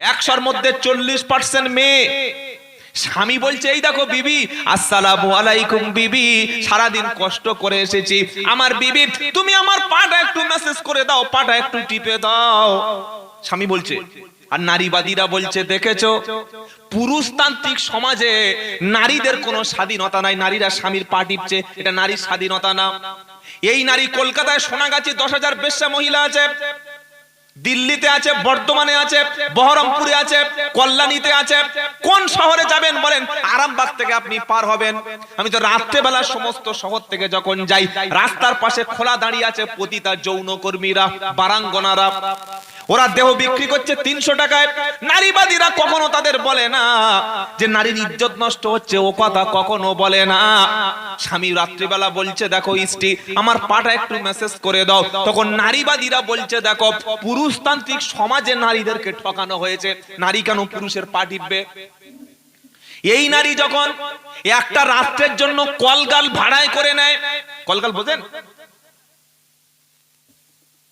একশোর মধ্যে চল্লিশ পার্সেন্ট মেয়ে। স্বামী বলছে, এই দেখো বিবি, আসসালামু আলাইকুম বিবি, সারাদিন কষ্ট করে এসেছি। আমার বিবি, তুমি আমার পাটা একটু মেসেজ করে দাও, পাটা একটু টিপে দাও। স্বামী বলছে, আর নারীবাদীরা বলছে, দেখেছ, পুরুষতান্ত্রিক সমাজে নারীদের কোনো স্বাধীনতা নাই, নারীরা স্বামীর পা টিপছে, এটা নারীর স্বাধীনতা না। এই নারী কলকাতায় সোনাগাছি দশ হাজার বেশ্যা মহিলা আছে। দিল্লিতে আছে, বর্ধমানে আছে, বহরমপুরে আছে, কল্যাণীতে আছে। কোন শহরে যাবেন বলেন? আরামবাগ থেকে আপনি পার হবেন। আমি তো রাত্রেবেলা সমস্ত শহর থেকে যখন যাই, রাস্তার পাশে খোলা দাঁড়িয়ে আছে পতিতা যৌনকর্মীরা, বারাঙ্গনারা। ওরা দেহ বিক্রি করছে তিনশো টাকায়। নারীবাদীরা কখনো তাদের বলে না যে নারীর ইজ্জত নষ্ট হচ্ছে, ও কথা কখনো বলে না। স্বামী রাত্রিবেলা বলছে, দেখো স্ত্রী, আমার পাটা একটু মেসেজ করে দাও। তখন নারীবাদীরা বলছে, দেখো, পুরুষতান্ত্রিক সমাজে নারীদেরকে ঠকানো হয়েছে। নারী কেন পুরুষের পা টিপবে? এই নারী যখন একটা রাত্রের জন্য কলগাল ভাড়ায় করে নেয়, কলগাল বোঝেন?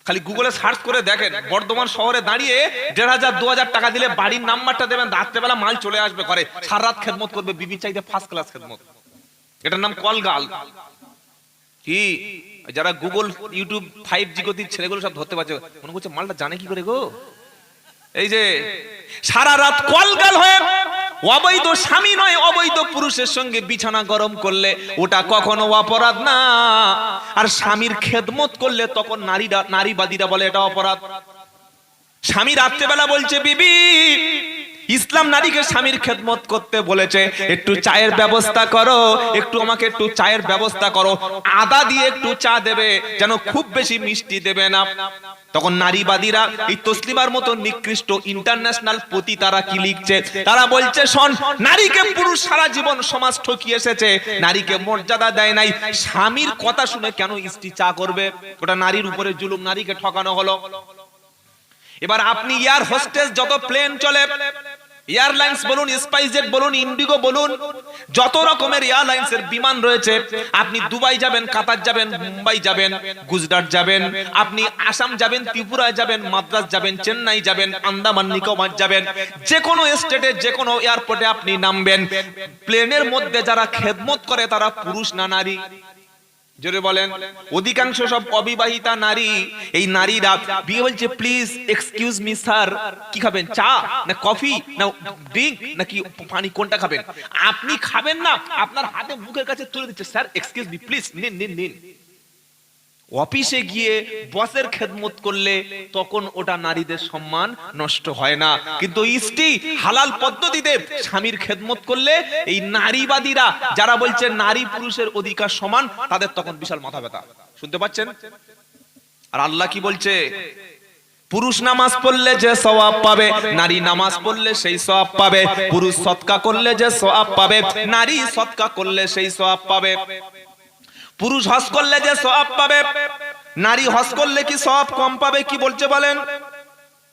খালি গুগলে সার্চ করে দেখেন। বর্ধমান শহরে দাঁড়িয়ে দেড় হাজার, দু হাজার টাকা দিলে বাড়ির নাম্বারটা দেবেন, রাত্রেবেলা মাল চলে আসবে ঘরে। সারা রাত খেদমত করবে বিবি চাইতে ফার্স্ট ক্লাস খেদমত। এটার নাম কলগাল। কি? যারা গুগল ইউটিউব ফাইভ জি গতির ছেলেগুলো সব ধরতে পারছে, মনে করছে মালটা জানে কি করে গো? এই যে, সারা রাত কলকাল হয়ে, অবৈধ স্বামী নয়, অবৈধ পুরুষের সঙ্গে বিছানা গরম করলে ওটা কখনো অপরাধ না। আর স্বামীর খেদমত করলে তখন নারীরা, নারীবাদীরা বলে এটা অপরাধ। স্বামী রাত্রেবেলা বলছে, বিবি ইসলাম নারীকে স্বামীর খেদমত করতে বলেছে, একটু চায়ের ব্যবস্থা করো, একটু আমাকে একটু চায়ের ব্যবস্থা করো। আদা দিয়ে একটু চা দেবে, যেন খুব বেশি মিষ্টি দেবে না। তখন নারীবাদীরা এই তসলিমার মতো নিকৃষ্ট ইন্টারন্যাশনাল প্রতি তারা কি লিখছে? তারা বলছে, শোন, নারীকে পুরুষ সারা জীবন সমাজ ঠকিয়ে এসেছে, নারীকে মর্যাদা দেয় নাই। স্বামীর কথা শুনে কেন স্ত্রী চা করবে? ওটা নারীর উপরে জুলুম, নারীকে ঠকানো হলো। এবার আপনি এয়ার হোস্টেস, যত প্লেন চলে এয়ারলাইন্স বলুন, স্পাইসজেট বলুন, ইন্ডিগো বলুন, যত রকমের এয়ারলাইন্সের বিমান রয়েছে, আপনি দুবাই যাবেন, কাতার যাবেন, মুম্বাই যাবেন, গুজরাট যাবেন, আপনি আসাম যাবেন ত্রিপুরা যাবেন, মাদ্রাস যাবেন, চেন্নাই যাবেন, আন্দামান, নিকোবর যাবেন যে কোনো স্টেটে যে কোনো এয়ারপোর্টে আপনি নামবেন। প্লেনের মধ্যে যারা খেদমত করে, তারা পুরুষ না নারী। জোরে বলেন, অধিকাংশ সব অবিবাহিতা নারী, এই নারীরা বিয়ে বলছে প্লিজ এক্সকিউজ মি স্যার কি খাবেন? চা না কফি না ড্রিঙ্ক নাকি পানি কোনটা খাবেন? আপনি খাবেন না, আপনার হাতে মুখের কাছে তুলে দিচ্ছে স্যার এক্সকিউজ মি প্লিজ নিন নিন নিন। অফিসে গিয়ে বসের খেদমত করলে তখন ওটা নারীদের সম্মান নষ্ট হয় না। কিন্তু স্ত্রী হালাল পদ্ধতিতে স্বামীর খেদমত করলে এই নারীবাদীরা, যারা বলছে নারী পুরুষের অধিকার সমান, তাদের তখন বিশাল মাথা ব্যথা। শুনতে পাচ্ছেন? আর আল্লাহ কি বলছে? পুরুষ নামাজ পড়লে যে সওয়াব পাবে, নারী নামাজ পড়লে সেই সওয়াব পাবে। পুরুষ সৎকা করলে যে সওয়াব পাবে, নারী সৎকা করলে সেই সওয়াব পাবে। পুরুষ হজ করলে যে সব পাবে, নারী হজ করলে কি সব কম পাবে, কি বলছে বলেন?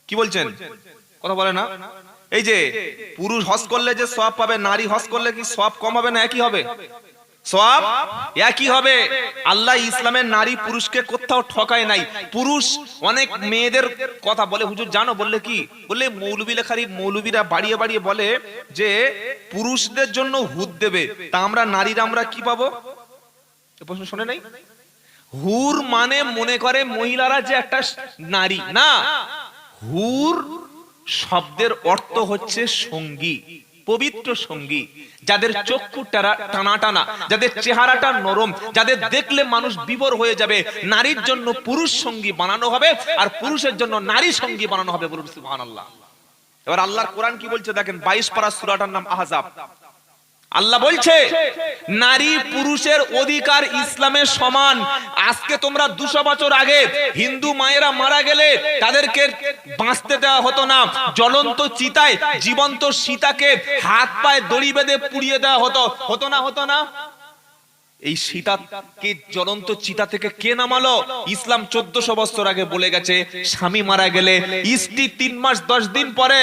কি বলছেন? কথা বলে না? এই যে পুরুষ হজ করলে যে সব পাবে, নারী হজ করলে কি সব কম হবে না একই হবে? সব একই হবে। আল্লাহ ইসলামের নারী পুরুষকে কোথাও ঠকায় নাই। পুরুষ অনেক মেয়েদের কথা বলে, হুজুর জানো বললে কি? বললে মৌলবী লেখারি, মৌলবীরা বাড়িয়ে বাড়িয়ে বলে যে পুরুষদের জন্য হুদ দেবে, তা আমরা নারীরা আমরা কি পাবো? প্রশ্ন শুনে নাই? হুর মানে মনে করে মহিলারা যে একটা নারী। না, হুর শব্দের অর্থ হচ্ছে সঙ্গী, পবিত্র সঙ্গী। যাদের চক্ষু টানা টানা যাদের চেহারাটা নরম, যাদের দেখলে মানুষ বিবর হয়ে যাবে। নারীর জন্য পুরুষ সঙ্গী বানানো হবে আর পুরুষের জন্য নারী সঙ্গী বানানো হবে বলুন এবার আল্লাহর কোরআন কি বলছে দেখেন? বাইশ পারা সূরাটার নাম আহজাব। আল্লাহ বলছে, নারী পুরুষের অধিকার ইসলামের সমান। আজকে তোমরা দুশো বছর আগে হিন্দু মায়েরা মারা গেলে তাদেরকে বাঁচতে দেওয়া হতো না। জ্বলন্ত চিতায়, জীবন্ত সীতাকে হাত পায়ে দড়ি বেঁধে পুড়িয়ে দেওয়া হতো। হতো না হতো না? এই সীতাকে জ্বলন্ত চিতা থেকে কে নামালো? ইসলাম চোদ্দশো বছর আগে বলে গেছে, স্বামী মারা গেলে স্ত্রী তিন মাস দশ দিন পরে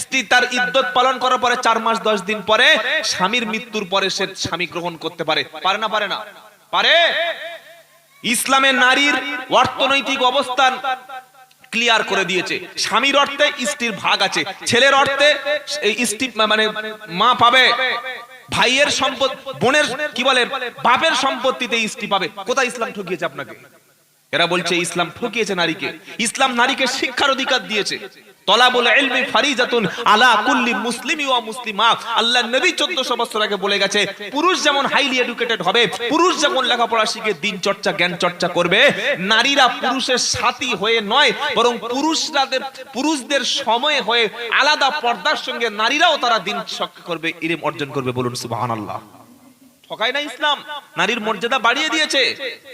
স্ত্রী তার ইদ্যত পালন করার পরে চার মাস দশ দিন পরে স্বামীর মৃত্যুর পরে সে স্বামী গ্রহণ করতে পারে। পারে না পারে না। পারে? ইসলামের নারীর অর্থনৈতিক অবস্থান ক্লিয়ার করে দিয়েছে। স্বামীর অর্থে স্ত্রীর ভাগ আছে। ছেলের অর্থে স্ত্রী মানে মা পাবে। ভাইয়ের সম্পদ, বোনের, কি বলে, বাপের সম্পত্তিতে স্ত্রী পাবে। কোথায় ইসলাম ঠকিয়েছে আপনাকে? এরা বলছে, ইসলাম ঠকিয়েছে নারীকে। ইসলাম নারীকে শিক্ষার অধিকার দিয়েছে। তলাবুল ইলমি ফারিজাতুন আলা কুল্লি মুসলিমি ওয়া মুসলিমা। আল্লাহ নবী 1400 বছর আগে বলে গেছে, পুরুষ যেমন হাইলি এডুকেটেড হবে, পুরুষ যেমন লেখাপড়া শিখে দিন চর্চা, জ্ঞান চর্চা করবে, নারীরা পুরুষের সাথী হয়ে নয়, বরং পুরুষরাদের, পুরুষদের সময় হয়ে আলাদা পর্দার সঙ্গে নারীরাও তারা দিন চর্চা করবে, ইলম অর্জন করবে বলুন সুবহানাল্লাহ। না ইসলাম, নারীর মর্যাদা বাড়িয়ে দিয়েছে।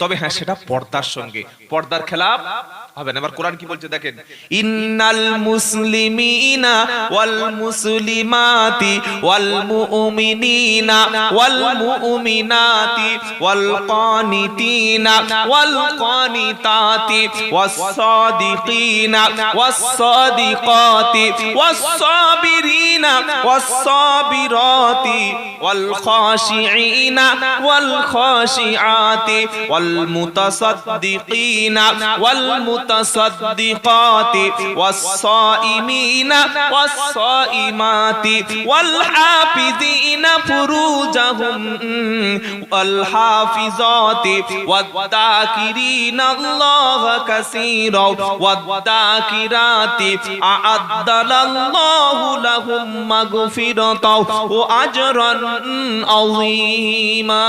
তবে হ্যাঁ সেটা পর্দার সঙ্গে। পর্দার খেলাফ হবে না। এবার কোরআন কি বলছে দেখেন? ইন্নাল মুসলিমিনা ওয়াল মুসলিমাতি ওয়াল মুমিনিনা ওয়াল মুমিনাতি ওয়াল কানিতিনা ওয়াল কানিতাতি ওয়াস সাদিকিনা ওয়াস সাদিকাতি ওয়াস সাবিরিনা ওয়াস হাফিজিনা ফুরুজাহুম ওয়াল হাফিজাতি ওয়াদ দাকিরিনা আল্লাহ কাসীরা ওয়াদ দাকিরাতি আ'আদ্দালাল্লাহু লাহুম মাগফিরাতাও ওয়া আজরান আযীমা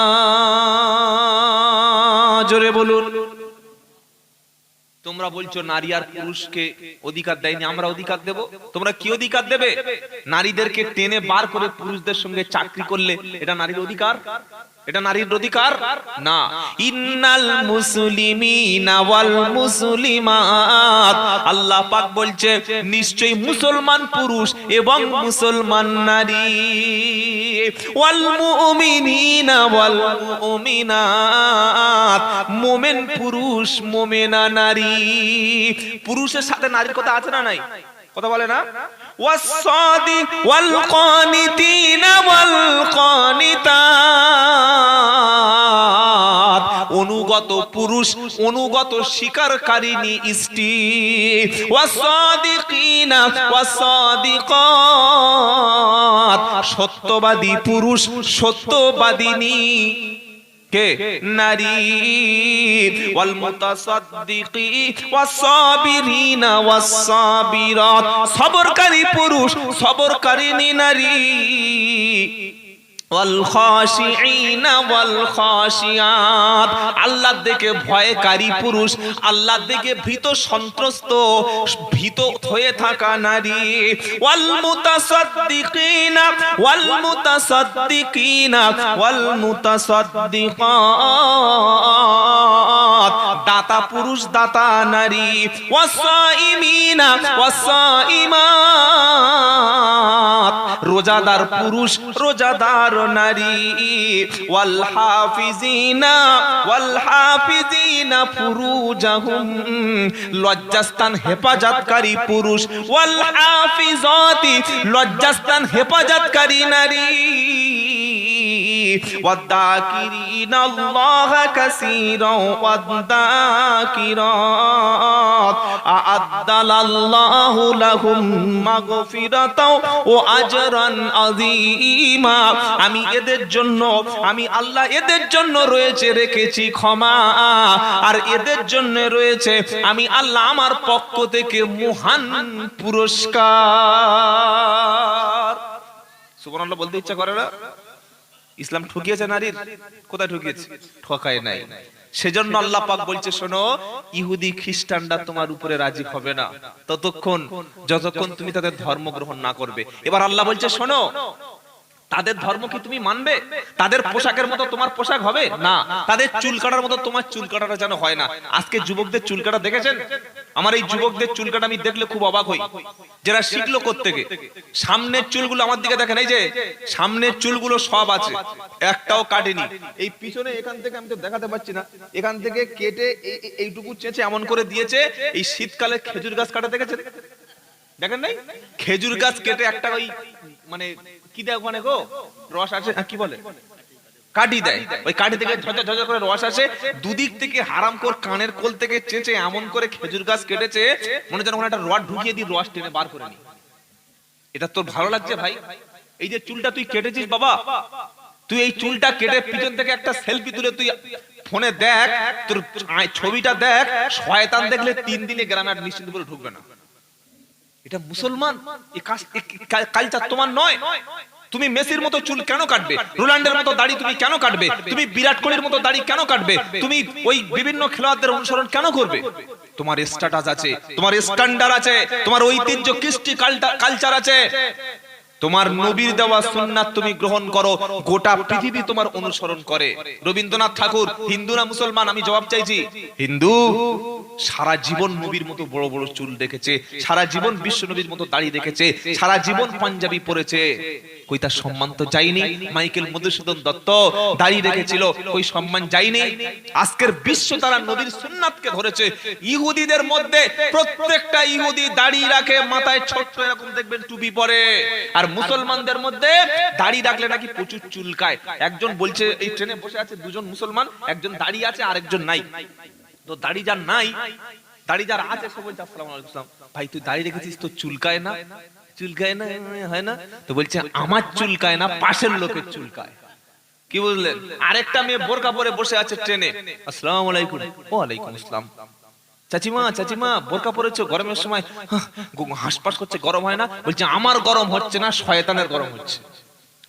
জোরে বলুন তোমরা বলছো নারী আর পুরুষকে অধিকার দেয়নি, আমরা অধিকার দেব? তোমরা কি অধিকার দেবে? নারীদেরকে টেনে বার করে পুরুষদের সঙ্গে চাকরি করলে এটা নারীর অধিকার? এটা নারীর অধিকার? না। ইন্নাল মুসলিমিনা ওয়াল মুসলিমাত। আল্লাহ পাক বলছে, নিশ্চয়ই মুসলমান পুরুষ এবং মুসলমান নারী। ওয়াল মুমিনিনা ওয়াল মুমিনাত। মোমেন পুরুষ, মোমেনা নারী। পুরুষের সাথে নারীর কথা আছে না নাই? কথা বলে না? ওয়াসাদি ওয়াল কানিতিনা ওয়াল কানিতাত অনুগত পুরুষ অনুগত স্বীকারকারিনী স্ত্রী। ওয়াসাদিকিনা ওয়াসাদিকাত সত্যবাদী পুরুষ সত্যবাদিনী। কে? নারী। ওয়াল মুতাসাদ্দিকি ওয়াসাবিরিনা ওয়াসাবিরাত সবরকারী পুরুষ সবরকারিনী নারী। আল্লাহ দেখে ভয়কারী পুরুষ আল্লাহ দেখে ভীত সন্ত্রস্ত, ভীত হয়ে থাকা নারী। ওয়াল মুতাসাদ্দিকিনা ওয়াল মুতাসাদ্দিকিনা ওয়াল মুতাসাদ্দিকাত দাতা পুরুষ দাতা নারী ওয়াসাইমিনা ওয়াসাইমাত রোজাদার পুরুষ রোজাদার নারী ওয়াল হাফিজিনা ওয়াল হাফিজিনা ফুরুজাহুম লজ্জাস্থান হেফাজতকারী পুরুষ ওয়াল হাফিজাতি লজ্জাস্থান হেফাজতকারী নারী والذاكرين الله كثيرا শাকিরাত আদালাল্লাহু লাহুম মাগফিরাতাও ও আজরান আযীমা। আমি এদের জন্য, আমি আল্লাহ এদের জন্য রয়েছে রেখেছি ক্ষমা। আর এদের জন্য রয়েছে, আমি আল্লাহ আমার পক্ষ থেকে মহান পুরস্কার। সুবহানাল্লাহ, বলতে ইচ্ছা করে না? ইসলাম ঠকিয়েছে নারীর? কোথায় ঠকিয়েছে? ঠকায় নাই। সেজন্য আল্লাহ পাক বলছে শোনো ইহুদি খ্রিস্টানরা তোমার উপরে রাজি হবে না। ততক্ষণ যতক্ষণ তুমি তাদের ধর্ম গ্রহণ না করবে। এবার আল্লাহ বলছে শোনো তাদের ধর্ম কি তুমি মানবে? তাদের পোশাকের মতো তোমার পোশাক হবে? না। তাদের চুল কাটার মতো তোমার চুল কাটাটা যেন হয় না। আজকে যুবকদের চুল কাটা দেখেছেন? আমার এই যুবকদের চুল কাটা আমি দেখলে খুব অবাক হই। যারা শিখলো থেকে সামনের চুলগুলো আমার দিকে দেখেন। এই যে সামনের চুলগুলো সব আছে। একটাও কাটেনি। এই পিছনে এখান থেকে আমি তো দেখাতে পাচ্ছি না। এখান থেকে কেটে এই- এই- এইটুকু চেঁচে এমন করে দিয়েছে। এই শীতকালে খেজুর গাছ কাটা দেখেছেন? দেখেন নাই? খেজুর গাছ কেটে একটা ওই মানে কি দেখ মানে গো? রস আহ, কি বলে? কাটি দেয়। ওই কাঠি থেকে ঝরঝর ঝরঝর করে রস আসে। দুদিক থেকে হারাম কর কানের কোল থেকে চেঁচে এমন করে খেজুর গাছ কেটেছে মনে যেন ওখানে একটা রড ঢুকিয়ে দিয়ে রস টেনে বার করে নি। এটা তোর ভালো লাগছে ভাই? এই যে চুলটা তুই কেটেছিস বাবা তুই এই চুলটা কেটে পিছন থেকে একটা সেলফি তুলে তুই ফোনে দেখ তোর ছবিটা দেখ শয়তান দেখলে তিন দিনে গ্রামে আর নিশ্চিন্ত বলে ঢুকবে না। এটা মুসলমান কালচার তোমার নয়। তুমি মেসির মতো চুল কেন কাটবে? রোনাল্ডের মতো দাড়ি তুমি কেন কাটবে? তুমি বিরাট কোহলির মতো দাড়ি কেন কাটবে? তুমি ওই বিভিন্ন খেলোয়াড়দের অনুসরণ কেন করবে? তোমার স্ট্যাটাস আছে, তোমার স্ট্যান্ডার্ড আছে, তোমার ঐতিহ্য, কৃষ্টি কালচার আছে। তোমার নবীর দেওয়া সুন্নাত তুমি গ্রহণ করো গোটা পৃথিবী তোমার অনুসরণ করে। রবীন্দ্রনাথ ঠাকুর হিন্দু না মুসলমান আমি জবাব চাইছি হিন্দু সারা জীবন নবীর মতো বড় বড় চুল দেখেছে সারা জীবন বিশ্ব নবীর মতো দাড়ি দেখেছে সারা জীবন পাঞ্জাবি পরেছে। কই তার সম্মান তো যায়নি? মাইকেল মধুসূদন দত্ত দাড়ি রেখেছিল কই সম্মান যায়নি? আজকের বিশ্ব তারা নবীর সুন্নাতকে ধরেছে। ইহুদিদের মধ্যে প্রত্যেকটা ইহুদি দাড়ি রাখে মাথায় ছোট্ট এরকম দেখবেন টুপি পরে। আর মুসলমানদের মধ্যে দাড়ি রাখলে নাকি প্রচুর চুলকায়। একজন বলছে এই ট্রেনে বসে আছে দুজন মুসলমান একজন দাড়ি আছে আর একজন নাই। তো দাড়ি যার নাই দাড়ি যার আছে সে বলছে আসসালামু আলাইকুম। ভাই তুই দাড়ি রেখেছিস তো চুলকায় না? চুলকায় না হয় না তো বলছে আমার চুলকায় না পাশের লোকের চুলকায় কি বললেন আরেকটা মেয়ে বোরকা পরে বসে আছে ট্রেনে আসসালামু আলাইকুম ওয়ালাইকুম আসসালাম চাচিমা চাচিমা বোরকা পরেছো গরমের সময় হাঁসপাস করছে গরম হয় না বলছে আমার গরম হচ্ছে না শয়তানের গরম হচ্ছে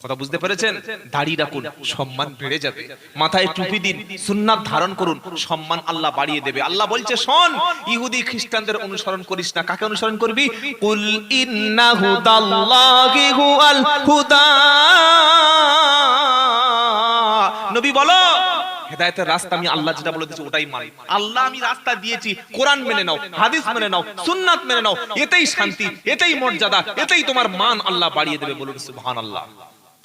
কথা বুঝতে পেরেছেন? দাড়ি রাখুন, সম্মান বেড়ে যাবে। মাথায় টুপি দিন, সুন্নাত ধারণ করুন, সম্মান আল্লাহ বাড়িয়ে দেবে। আল্লাহ বলছে, শোন, ইহুদি খ্রিস্টানদের অনুসরণ করিস না। কাকে অনুসরণ করবি? কুল ইন্না হুদাল্লাহি হুয়াল হুদা। নবী বলো, হেদায়েতের রাস্তা আমি আল্লাহ যেটা বলে দিয়েছি, ওটাই মানি। আল্লাহ, আমি রাস্তা দিয়েছি, কোরআন মেনে নাও, হাদিস মেনে নাও, সুন্নাত মেনে নাও, এতেই শান্তি, এতেই মর্যাদা, এতেই তোমার মান আল্লাহ বাড়িয়ে দেবে বলুন, সুবহানাল্লাহ।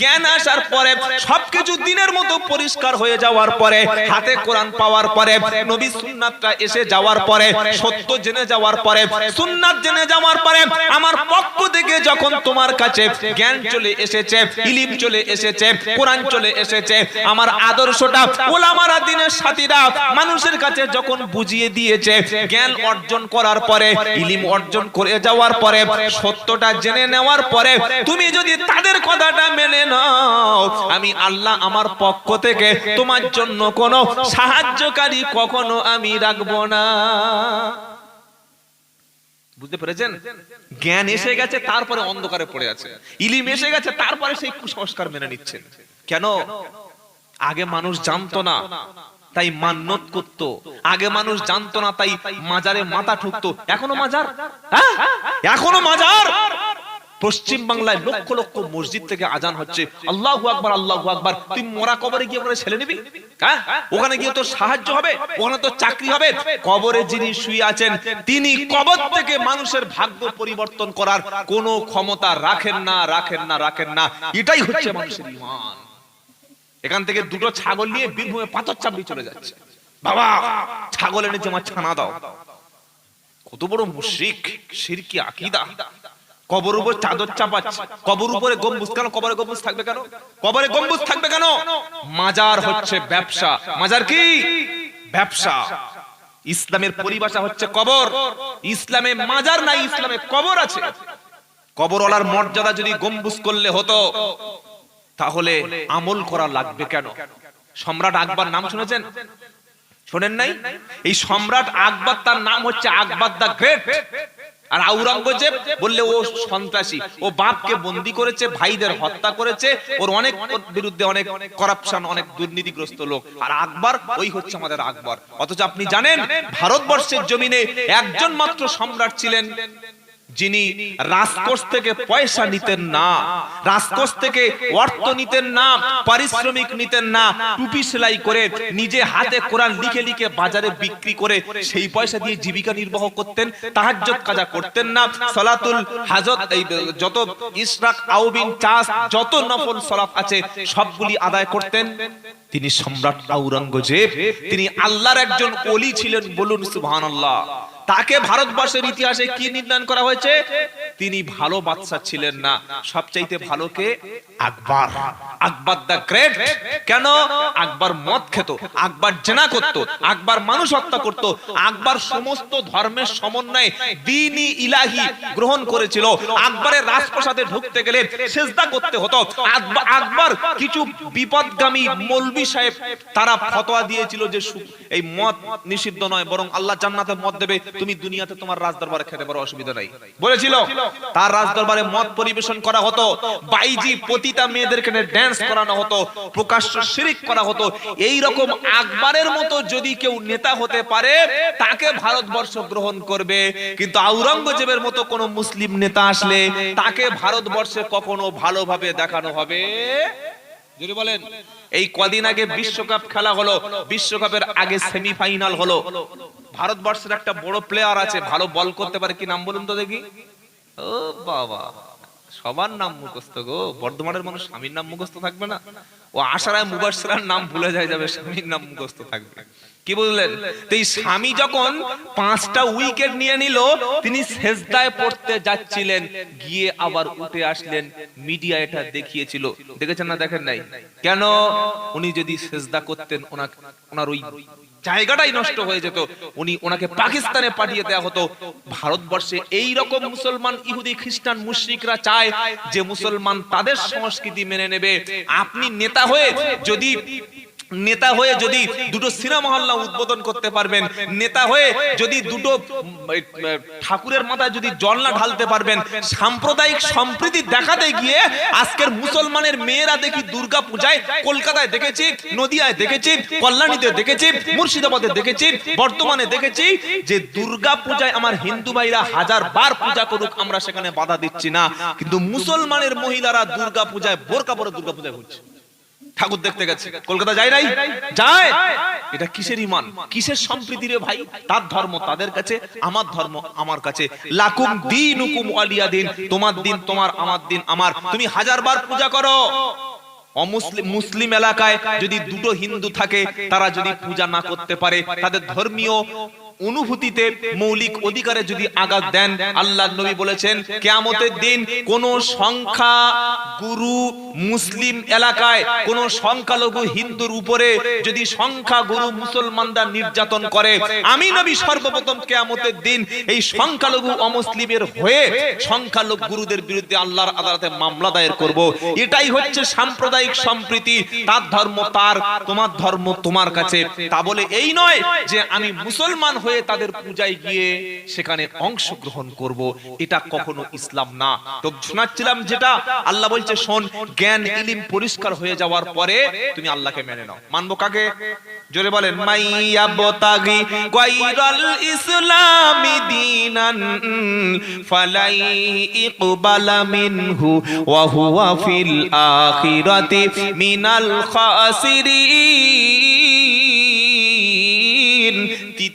জ্ঞান আসার পরে সবকিছু দিনের মতো পরিষ্কার হয়ে যাওয়ার পরে, হাতে কোরআন পাওয়ার পরে, নবী সুন্নাতটা এসে যাওয়ার পরে, সত্য জেনে যাওয়ার পরে, সুন্নাত জেনে যাওয়ার পরে আমার পক্ষ থেকে যখন তোমার কাছে জ্ঞান চলে এসেছে, ইলিম চলে এসেছে, কোরআন চলে এসেছে, আমার আদর্শটা ওলামারা দিনের সাথীরা মানুষের কাছে যখন বুঝিয়ে দিয়েছে, জ্ঞান অর্জন করার পরে, ইলিম অর্জন করে যাওয়ার পরে, সত্যটা জেনে নেওয়ার পরে, তুমি যদি তাদের কথাটা মেনে নাও। আমি আল্লাহ আমার পক্ষ থেকে তোমার জন্য কোনো সাহায্যকারী কখনো আমি রাখব না। বুঝতে পেরেছেন? জ্ঞান এসে গেছে, তারপরে অন্ধকারে পড়ে আছে। ইলিম এসে গেছে, তারপরে সেই কুসংস্কার মেনে নিচ্ছেন। কেন? আগে মানুষ জানতো না, তাই মান্যত করত। আগে মানুষ জানতো না, তাই মাজারে মাথা ঠুকতো। এখনও মাজার? হ্যাঁ? এখনও মাজার? পশ্চিম বাংলায় লক্ষ লক্ষ মসজিদ থেকে আজান হচ্ছে। আল্লাহু আকবার আল্লাহু আকবার। তুই মরা কবরে গিয়ে ওখানে ছেলে নিবি? হ্যাঁ? ওখানে গিয়ে তোর সাহায্য হবে, ওখানে তোর চাকরি হবে। কবরে যিনি শুয়ে আছেন, তিনি কবর থেকে মানুষের ভাগ্য পরিবর্তন করার কোনো ক্ষমতা রাখেন না রাখেন না রাখেন না। এটাই হচ্ছে মানুষের ইমান। এখান থেকে দুটো ছাগল নিয়ে বীরভূমে পাথর চাপড়ি চলে যাচ্ছে। বাবা ছাগল এনেছে আমার ছানা দাও। কত বড় মুশরিক, শিরকি, আকীদা। কবর উপর চাদর চাপাচ্ছে। কবর উপরে গম্বুজ, কেন কবরে গম্বুজ থাকবে কেন? কবরে গম্বুজ থাকবে কেন? মাজার হচ্ছে ব্যবসা। মাজার কি? ব্যবসা। ইসলামের পরিভাষা হচ্ছে কবর। ইসলামে মাজার নাই, ইসলামে কবর আছে। কবরওয়ালার মর্যাদা যদি গম্বুজ করলে হতো, তাহলে আমল করা লাগবে কেন? সম্রাট আকবর নাম শুনেছেন? শোনেন নাই? এই সম্রাট আকবর তার নাম হচ্ছে আকবর দা গ্রেট। আর আওরঙ্গজেব বললে, ও সন্ত্রাসী, ও বাপকে বন্দি করেছে, ভাইদের হত্যা করেছে, ওর অনেক বিরুদ্ধে অনেক করাপশন, অনেক দুর্নীতিগ্রস্ত লোক। আর আকবর, ওই হচ্ছে আমাদের আকবর। অথচ আপনি জানেন, ভারতবর্ষের জমিনে একজন মাত্র সম্রাট ছিলেন যিনি রাজকোষ থেকে পয়সা নিতেন না, রাজকোষ থেকে অর্থ নিতেন না, পারিশ্রমিক নিতেন না, টুপি সেলাই করে নিজে হাতে কোরআন লিখে লিখে বাজারে বিক্রি করে সেই পয়সা দিয়ে জীবিকা নির্বাহ করতেন, তাহাজ্জুদ কাজা করতেন না, সালাতুল হাজত, এই যত ইশরাক, আউবিন, চাষ, যত নফল সালাত আছে, সবগুলি আদায় করতেন। তিনি সম্রাট আওরঙ্গজেব তিনি আল্লাহর একজন ওলি ছিলেন বলুন সুবহানাল্লাহ। তাকে ভারতবর্ষের ইতিহাসে কি নির্ধারণ করা হয়েছে? তিনি ভালো বাদশা ছিলেন না। সবচাইতে ভালো কে? আকবর। আকবর দা গ্রেট। কেন? আকবর মদ খেত, আকবর জেনা করত, আকবর মানুষ হত্যা করত, আকবর সমস্ত ধর্মের সমন্বয়ে দিনী ইলাহি গ্রহণ করেছিল। আকবরের রাজপ্রাসাদে ঢুকতে গেলে সেজদা করতে হতো। আকবর- কিছু বিপদগামী মৌলবি সাহেব তারা ফতোয়া দিয়েছিল যে এই মদ নিষিদ্ধ নয়, বরং আল্লাহ জান্নাতে মদ দেবে। তুমি দুনিয়াতে তোমার রাজদরবারে খেতে পারো, অসুবিধা নাই। বলেছিল। তার রাজদরবারে মদ পরিবেশন করা হতো, বাইজি পতিতা মেয়েদেরকে ড্যান্স করানো হতো, প্রকাশ্য শিরিক করা হতো। এই রকম আকবরের মতো যদি কেউ নেতা হতে পারে, তাকে ভারতবর্ষ গ্রহণ করবে। কিন্তু আওরঙ্গজেবের মতো কোন মুসলিম নেতা আসলে তাকে ভারতবর্ষে কখনো ভালোভাবে দেখানো হবে? যদি বলেন। এই কদিন আগে বিশ্বকাপ খেলা হলো, বিশ্বকাপের আগে সেমিফাইনাল হলো। ভারতবর্ষের একটা বড় প্লেয়ার আছে, ভালো বল করতে পারে কি নাম বলুন তো দেখি। ও বাবা, সবার নাম মুখস্থ গো, বর্ধমানের মানুষ স্বামীর নাম মুখস্থ থাকবে না? ও আশারায় মুবাসরার নাম ভুলে যায় যাবে, স্বামীর নাম মুখস্থ থাকবে। কি বুঝলেন? তো এই স্বামী যখন পাঁচটা উইকেট নিয়ে নিল, তিনি সেজদায় পড়তে যাচ্ছিলেন, গিয়ে আবার উঠে আসলেন মিডিয়া এটা দেখিয়েছিল। দেখেছেন না, দেখেন নাই? কেন? উনি যদি সেজদা করতেন ওনার ওই জায়গাটাই নষ্ট হয়ে যেত। উনি ওনাকে পাকিস্তানে পাঠিয়ে দেওয়া হতো। ভারতবর্ষে এই রকম মুসলমান ইহুদি, খ্রিস্টান, মুশরিকরা চায় যে মুসলমান তাদের সংস্কৃতি মেনে নেবে। আপনি নেতা হয়ে যদি নেতা হয়ে যদি দুটো সিনেমা হল উদ্বোধন করতে পারবেন, নেতা হয়ে যদি দুটো ঠাকুরের মাথায় যদি জল না ঢালতে পারবেন, সাম্প্রদায়িক সম্প্রীতি দেখাতে গিয়ে আজকের মুসলমানের মেয়েরা দেখি দুর্গা পূজায় কলকাতায় দেখেছি, নদিয়ায় দেখেছি, কল্যাণীতে দেখেছি, মুর্শিদাবাদে দেখেছি, বর্তমানে দেখেছি যে দুর্গা পূজায় আমার হিন্দু ভাইরা হাজার বার পূজা করুক, আমরা সেখানে বাধা দিচ্ছি না। কিন্তু মুসলমানের মহিলারা দুর্গা পূজায় বোরকা পরে দুর্গা পূজায় ঘুরছে। ঠাকুর দেখতে গেছে। কলকাতা যায় নাই? যায়। এটা কিসের ইমান কিসের সম্প্রীতি রে ভাই? তার ধর্ম তাদের কাছে, আমার ধর্ম আমার কাছে। লাকুম দিন হুকুম আলিয়া দিন। তোমার দিন তোমার, আমার দিন আমার। তুমি হাজার বার পূজা করো। অমুসলিম, মুসলিম এলাকায় যদি দুটো হিন্দু থাকে, তারা যদি পূজা না করতে পারে, তাদের ধর্মীয় অনুভূতিতে মৌলিক অধিকারে যদি আঘাত দেন আল্লাহ নবী বলেছেন, কেয়ামতের দিন কোন সংখ্যা গুরু মুসলিম এলাকায়, কোন সংখ্যালঘু হিন্দুর উপরে যদি সংখ্যা গুরু মুসলমানরা নির্যাতন করে, আমি নবী সর্বপ্রথম কেয়ামতের দিন এই সংখ্যালঘু অমুসলিমের হয়ে সংখ্যালঘু গুরুদের বিরুদ্ধে আল্লাহর আদালতে মামলা দায়ের করব। এটাই হচ্ছে সাম্প্রদায়িক সম্প্রীতি, তার ধর্ম তার, তোমার ধর্ম তোমার কাছে। তা বলে এই নয় যে আমি মুসলমান হয়ে তাদের পূজায় গিয়ে সেখানে অংশগ্রহণ করব। এটা কখনো ইসলাম না। তো শোনাচ্ছিলাম যেটা, আল্লাহ বলছে, শোন, জ্ঞান ইলিম পরিষ্কার হয়ে যাওয়ার পরে তুমি আল্লাহকে মেনে নাও। মানবো কাকে? জোরে বলেন মাইয়াবতাগি গায়রাল ইসলামি দীনান, ফালাই ইকবালা মিনহু, ওয়া হুয়া ফিল আখিরাতি মিনাল খাসিরিন।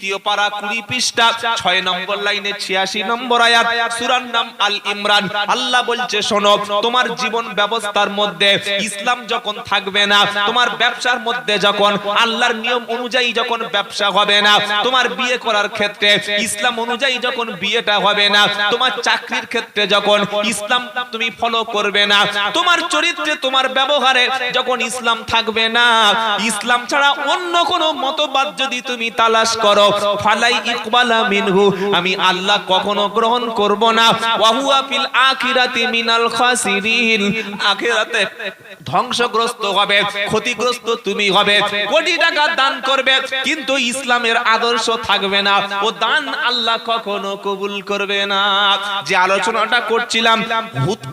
তৃতীয় পারা কুড়ি পৃষ্ঠা, ছয় নম্বর লাইনে ছিয়াশি নম্বর আয়াত, সুরার নাম আল ইমরান। আল্লাহ বলছে, শোনো, তোমার জীবন ব্যবস্থার মধ্যে ইসলাম যখন থাকবে না, তোমার ব্যবসার মধ্যে যখন, আল্লাহর নিয়ম অনুযায়ী যখন ব্যবসা হবে না, তোমার বিয়ে করার ক্ষেত্রে, ইসলাম অনুযায়ী যখন বিয়েটা হবে না, তোমার চাকরির ক্ষেত্রে যখন ইসলাম তুমি ফলো করবে না, তোমার চরিত্রে, তোমার ব্যবহারে যখন ইসলাম থাকবে না, ইসলাম ছাড়া অন্য কোনো মতবাদ যদি তুমি তালাশ করো ফালাই ইকবালা মিনহু, আমি আল্লাহ কখনো গ্রহণ করব না। ওয়াহুয়া ফিল আখিরাতি মিনাল খাসিরিন। আখিরাতে ধ্বংসগ্রস্ত হবে, ক্ষতিগ্রস্ত তুমি হবে, কোটি টাকা দান করবে, কিন্তু ইসলামের আদর্শ থাকবে না, ও দান আল্লাহ কখনো কবুল করবে না। যে আলোচনাটা করছিলাম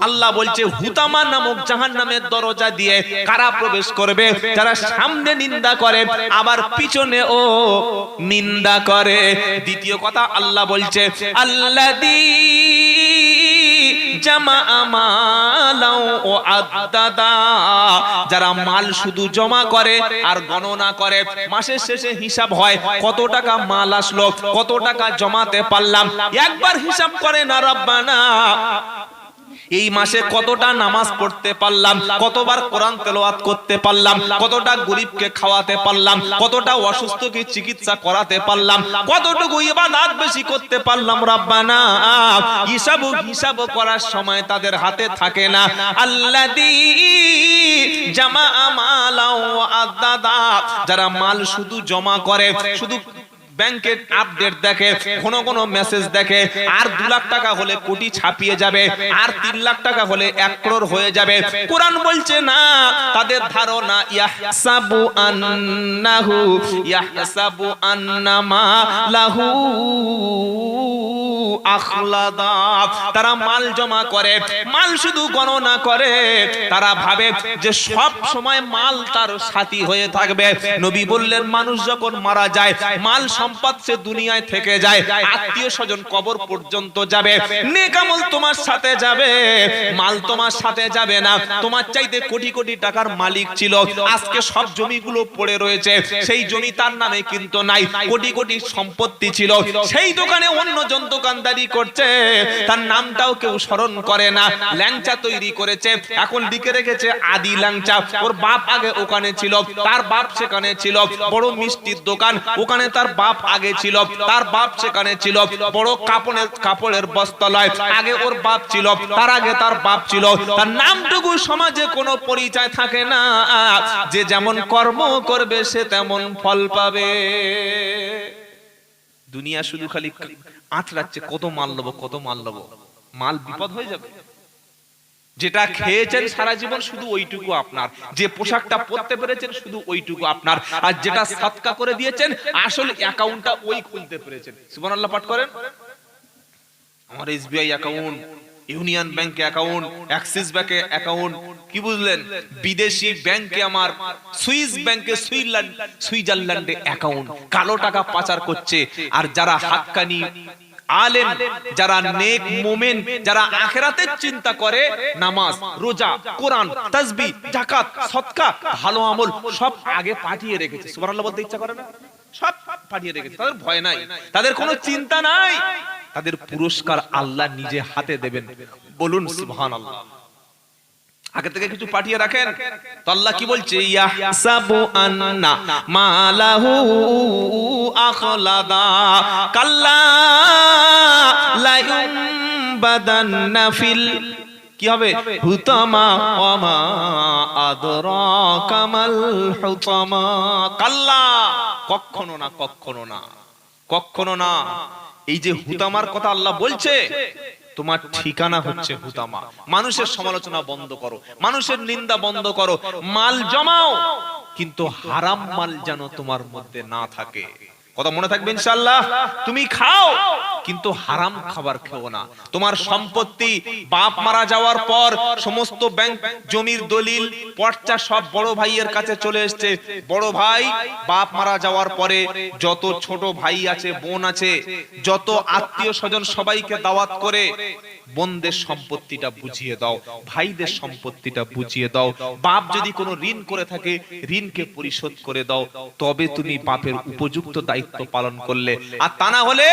আল্লাহ বলছে, হুতামা নামক জাহান্নামের দরজা দিয়ে কারা প্রবেশ করবে? যারা সামনে নিন্দা করে, আবার পিছনে ও নিন্দা করে। দ্বিতীয় কথা আল্লাহ বলছে আল্লাহ যারা মাল শুধু জমা করে আর গণনা করে, মাসের শেষে হিসাব হয় কত টাকা মাল আসলো, কত টাকা জমাতে পারলাম। একবার হিসাব করে না, রব্বানা এই মাসে কতটা নামাজ পড়তে পারলাম, কতবার কোরআন তেলাওয়াত করতে পারলাম, কতটা গরিবকে খাওয়াতে পারলাম, কতটা অসুস্থকে চিকিৎসা করাতে পারলাম, কতটুকু ইবাদত বেশি করতে পারলাম রব্বানা। হিসাব হিসাব করার সময় তাদের হাতে থাকে না। আল্লাযী জামা আমালাও আদাদা, যারা মাল শুধু জমা করে, শুধু ব্যাংকের আপডেট দেখে, কোন কোন মেসেজ দেখে, আর দু লাখ টাকা হলে কোটি ছাপিয়ে যাবে, আর তিন লাখ টাকা হলে এক করোড় হয়ে যাবে। কোরআন বলছে না, তাদের ধারণা, ইয়াহসাবু আন্নাহু, ইয়াহসাবু আন্নামা লাহু তারা মাল জমা করে, মাল শুধু গণনা করে। তারা ভাবে যে সব সময় মাল তার সাথী হয়ে থাকবে। নবী বললেন, মানুষ যখন মারা যায়, মাল সম্পদ সে দুনিয়ায় থেকে যায়। আত্মীয় স্বজন কবর পর্যন্ত যাবে। নেকামল তোমার সাথে যাবে। মাল তোমার সাথে যাবে না। তোমার চাইতে কোটি কোটি টাকার মালিক ছিল। আজকে সব জমিগুলো পড়ে রয়েছে। সেই জমি তার নামে কিন্তু নাই। কোটি কোটি সম্পত্তি ছিল। সেই দোকানে অন্যজন দোকানদারি করছে। তার নামটাও কেউ স্মরণ করে না। ল্যাংচা তৈরি করেছে। এখন লিখে রেখেছে আদি ল্যাংচা। ওর বাপ আগে ওখানে ছিল। তার বাপ সেখানে ছিল। বড় মিষ্টির দোকান। ওখানে তার বাপ আগে ছিল, তার বাপ সেখানে ছিল, বড় কাপড়ের কাপড়ের বস্তালয়। আগে ওর বাপ ছিল, তার আগে তার বাপ ছিল। তার নামটুকু সমাজে কোনো পরিচয় থাকে না। যে যেমন কর্ম করবে, সে তেমন ফল পাবে। দুনিয়া শুধু খালি আঁচড়াচ্ছে, কত মাল নেব, কত মাল নেব। মাল বিপদ হয়ে যাবে। যেটা খেয়েছেন সারা জীবন শুধু ওইটুকু আপনার। যে পোশাকটা পরতে পেরেছেন শুধু ওইটুকু আপনার। আর যেটা সৎকা করে দিয়েছেন, আসলে অ্যাকাউন্টটা ওই খুলতে পেরেছেন। সুবহানাল্লাহ পাঠ করেন। আমার এসবিআই অ্যাকাউন্ট, ইউনিয়ন ব্যাংকে অ্যাকাউন্ট, অ্যাক্সিস ব্যাংকে অ্যাকাউন্ট, কি বুঝলেন? বিদেশি ব্যাংকে আমার, সুইস ব্যাংকে সুইজারল্যান্ডে অ্যাকাউন্ট। কালো টাকা পাচার করছে। আর যারা হাক্কানি আলেম, যারা নেক মোমেন, যারা আখেরাতের চিন্তা করে, নামাজ, রোজা, কোরআন, তাসবি জাকাত সৎকা ভালো আমল, সব আগে পাঠিয়ে রেখেছে। সুবহানাল্লাহ বলতে ইচ্ছা করে না? সব পাঠিয়ে রেখেছে। তাদের ভয় নাই। তাদের কোনো চিন্তা নাই। তাদের পুরস্কার আল্লাহ নিজে হাতে দেবেন। বলুন সুবহানাল্লাহ। আগে থেকে কিছু পাঠিয়ে রাখেন? তো আল্লাহ কি বলছে? কি হবে? হুতামা ওয়ামা আদরাকা মাল হুতামা। কাল্লা। কখনো না কখনো না কখনো না। এই যে হুতামার কথা আল্লাহ বলছে তোমার ঠিকানা হচ্ছে হুতামা মানুষের সমালোচনা বন্ধ করো। মানুষের নিন্দা বন্ধ করো। মাল জমাও। কিন্তু হারাম মাল যেন তোমার মধ্যে না থাকে। কথা মনে থাকবে ইনশাল্লাহ তুমি খাও। কিন্তু হারাম খাবার খেও না। তোমার সম্পত্তি, বাপ মারা যাওয়ার পর সমস্ত ব্যাংক জমির দলিল, পর্চা সব বড় ভাইয়ের কাছে চলে এসেছে। বড় ভাই, বাপ মারা যাওয়ার পরে যত ছোট ভাই আছে, বোন আছে, যত আত্মীয় স্বজন সবাইকে দাওয়াত করে বোনদের সম্পত্তিটা বুঝিয়ে দাও, ভাইদের সম্পত্তিটা বুঝিয়ে দাও। বাপ যদি কোনো ঋণ করে থাকে, ঋণকে পরিশোধ করে দাও। তবে তুমি বাপের উপযুক্ত দায়িত্ব পালন করলে। আর তা না হলে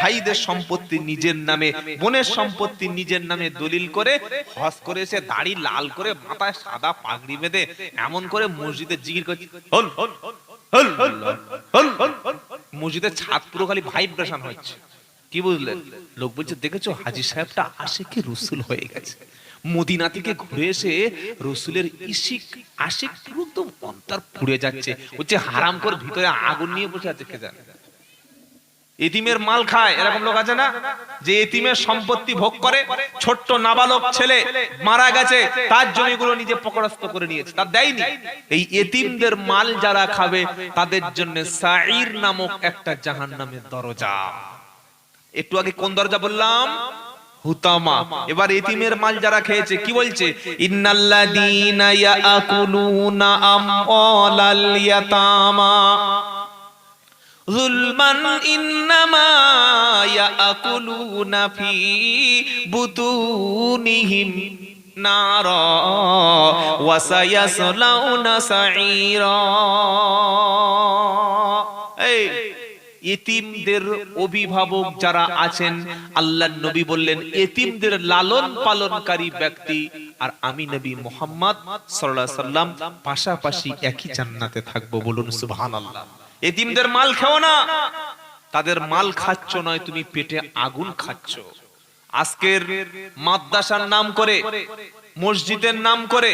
ভাইদের সম্পত্তি নিজের নামে বোনের সম্পত্তি নিজের নামে দলিল করে, হস করে এসে দাড়ি লাল করে মাথায় সাদা পাগড়ি বেঁধে এমন করে মসজিদে জিগির হল। মসজিদের ছাদ পুরো খালি ভাইব্রেশন হচ্ছে। কি বুঝলেন লোক বলছে, দেখেছ হাজি সাহেবটা আসে কি রসুল হয়ে গেছে। মদিনা থেকে ঘুরে এসে রসুলের ইশিক, আশিক পুরো একদম অন্তর পুড়ে যাচ্ছে। হচ্ছে হারাম করে ভিতরে আগুন নিয়ে বসে আছে, কে জানে? এতিমের মাল খায়, এরকম লোক আছে না? যে এতিমের সম্পত্তি ভোগ করে, ছোট্ট নাবালক ছেলে মারা গেছে, তার জমিগুলো নিজে পকড়স্থ করে নিয়েছে, তার দেয়নি। এই এতিমদের মাল যারা খাবে, তাদের জন্য সাইর নামক একটা জাহান্নামের দরজা। একটু আগে কোন দরজা বললাম? হুতামা। এবার এতিমের মাল যারা খেয়েছে, কি বলছে? ইন্নাল্লাযীনা ইয়াকুলুনা আমওয়ালাল ইয়াতামা। যুলমান ইন্নামা ইয়াকুলুনা ফি বুতুনিহিম নারা ওয়া সায়াসলাউনা সাঈরা। এই এতিমদের অভিভাবক যারা আছেন আল্লাহ নবী বললেন এতিমদের লালন পালনকারী ব্যক্তি আর আমি নবী মোহাম্মদ আলাইহি সাল্লাম পাশাপাশি একই জান্নাতে থাকব। বলুন সুবহানাল্লাহ। এতিমদের মাল খেও না। তাদের মাল খাচ্ছ নয়, তুমি পেটে আগুন খাচ্ছ। আজকের মাদ্রাসার নাম করে, মসজিদের নাম করে,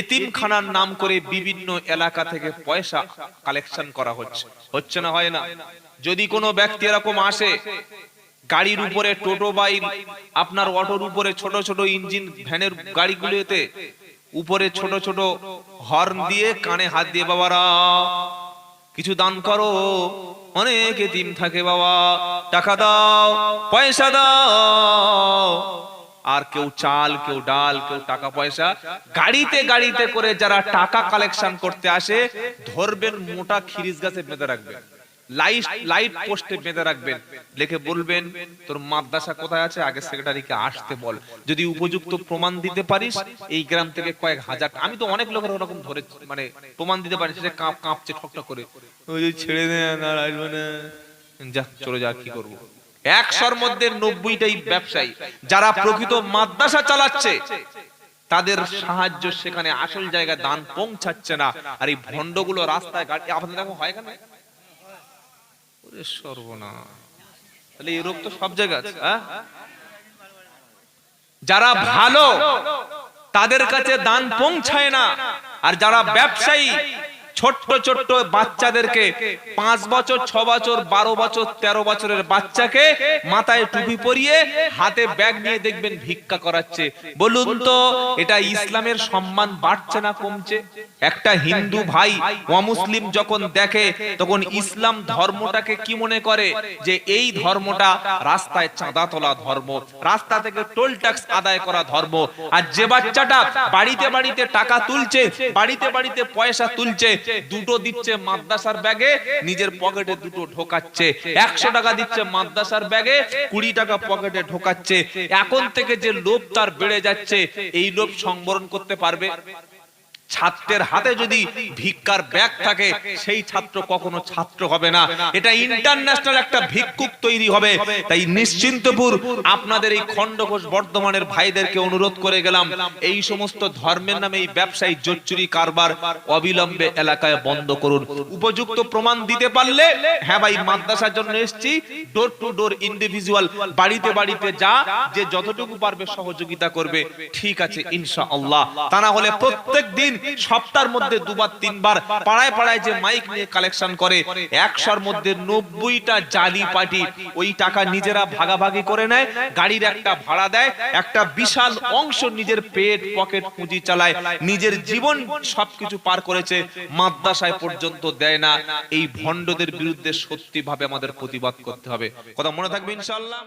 এতিমখানার নাম করে বিভিন্ন এলাকা থেকে পয়সা কালেকশন করা হচ্ছে। হচ্ছে না হয় না? যদি কোনো ব্যক্তি এরকম আসে, গাড়ির উপরে টোটো বাইক আপনার অটোর উপরে ছোট ছোট ইঞ্জিন ভ্যানের গাড়িগুলোতে, উপরে ছোট ছোট হর্ন দিয়ে কানে হাত দিয়ে, বাবারা কিছু দান করো। অনেক এতিম থাকে বাবা, টাকা দাও, পয়সা দাও। আর কেউ চাল, কেউ ডাল, কেউ টাকা পয়সা, গাড়িতে গাড়িতে করে যারা টাকা কালেকশন করতে আসে, ধরবেন মোটা খিরিজ গাছে বেঁধে রাখবেন লাইট পোস্টে বেঁধে রাখবেন। বলবেন, তোর মাদ্রাসা কোথায় আছে? আগে সেক্রেটারিকে আসতে বল। যদি উপযুক্ত প্রমাণ দিতে পারিস, এই গ্রাম থেকে কয়েক হাজার আমি তো অনেক লোকের ওরকম ধরে মানে প্রমাণ দিতে কাঁপ, কাঁপছে ঠকঠক করে। ছেড়ে না। যা চলে যা কি করব? একশোর মধ্যে নব্বইটাই ব্যবসায়ী, যারা প্রকৃত মাদ্রাসা চালাচ্ছে, তাদের সাহায্য সেখানে আসল জায়গায় দান পৌঁছাচ্ছে না। আর এই ভণ্ডগুলো রাস্তায় আপনাদের হয় কেন ওরে সর্বনাশ তাহলে তো সব জায়গা আছে হ্যাঁ? যারা ভালো, তাদের কাছে দান পৌঁছায় না আর যারা ব্যবসায়ী ছোট্ট ছোট্ট বাচ্চাদেরকে পাঁচ বছর, ছ বছর, বারো বছর, তেরো বছরের বাচ্চাকে মাথায় টুপি পরিয়ে হাতে ব্যাগ নিয়ে দেখবেন ভিক্ষা করাচ্ছে। বলুন তো, এটা ইসলামের সম্মান বাড়ছে না কমছে? একটা হিন্দু ভাই অমুসলিম যখন দেখে, তখন ইসলাম ধর্মটাকে কি মনে করে? যে এই ধর্মটা রাস্তায় চাঁদা তোলা ধর্ম, রাস্তা থেকে টোল ট্যাক্স আদায় করা ধর্ম। আর যে বাচ্চাটা বাড়িতে বাড়িতে টাকা তুলছে, বাড়িতে বাড়িতে পয়সা তুলছে দুটো দিচ্ছে মাদ্রাসার ব্যাগে, নিজের পকেটে দুটো ঢোকাচ্ছে। একশো টাকা দিচ্ছে মাদ্রাসার ব্যাগে, কুড়ি টাকা পকেটে ঢোকাচ্ছে। এখন থেকে যে লোভ তার বেড়ে যাচ্ছে, এই লোভ সংবরণ করতে পারবে? ছাত্রের হাতে যদি ভিক্ষার ব্যাগ থাকে, সেই ছাত্র কখনো ছাত্র হবে না। এটা ইন্টারন্যাশনাল একটা ভিক্ষুক তৈরি হবে। তাই নিশ্চিন্তপুর, আপনাদের এই খণ্ডঘোষ বর্ধমানের ভাইদেরকে অনুরোধ করে গেলাম, এই সমস্ত ধর্মের নামে এই ব্যবসায়ী জোচ্চুরি কারবার অবিলম্বে এলাকায় বন্ধ করুন। উপযুক্ত প্রমাণ দিতে পারলে হ্যাঁ ভাই, মাদ্রাসার জন্য এসেছি। ডোর টু ডোর ইন্ডিভিজুয়াল বাড়িতে বাড়িতে যা, যে যতটুকু পারবে সহযোগিতা করবে। ঠিক আছে, ইনশাআল্লাহ। তা না হলে প্রত্যেক দিন সপ্তাহের মধ্যে দুবার, তিনবার, পাড়ায় পাড়ায় যে মাইক নিয়ে কালেকশন করে, একশোর মধ্যে নব্বইটা জালি পার্টি ওই টাকা নিজেরা ভাগাভাগি করে নেয়, গাড়ির একটা ভাড়া দেয়, একটা বিশাল অংশ নিজের পেট পকেট পুঁজি চালায়, নিজের জীবন সবকিছু পার করেছে, মাদ্রাসায় পর্যন্ত দেয় না। এই ভণ্ডদের বিরুদ্ধে সত্যি ভাবে আমাদের প্রতিবাদ করতে হবে। কথা মনে থাকবে ইনশাআল্লাহ?